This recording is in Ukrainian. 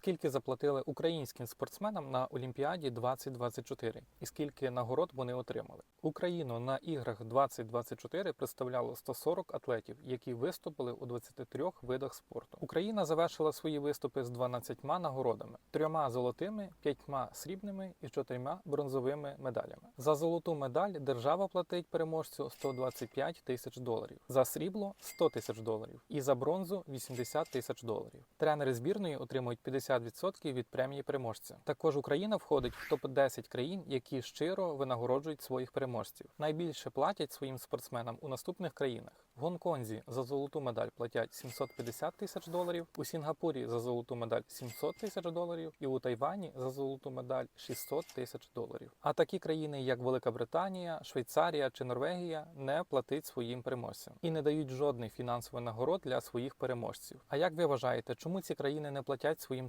скільки заплатили українським спортсменам на Олімпіаді 2024 і скільки нагород вони отримали. Україну на іграх 2024 представляло 140 атлетів, які виступили у 23 видах спорту. Україна завершила свої виступи з 12 нагородами: трьома золотими, п'ятьма срібними і чотирма бронзовими медалями. За золоту медаль держава платить переможцю 125 тисяч доларів, за срібло 100 тисяч доларів і за бронзу 80 тисяч доларів. Тренери збірної отримують 50% від премії переможця. Також Україна входить в топ 10 країн, які щиро винагороджують своїх переможців. Найбільше платять своїм спортсменам у наступних країнах: в Гонконзі за золоту медаль платять 750 тисяч доларів, у Сінгапурі за золоту медаль 700 тисяч доларів, і у Тайвані за золоту медаль 600 тисяч доларів. А такі країни, як Велика Британія, Швейцарія чи Норвегія, не платить своїм переможцям і не дають жодних фінансових нагород для своїх переможців. А як ви вважаєте, чому ці країни не платять своїм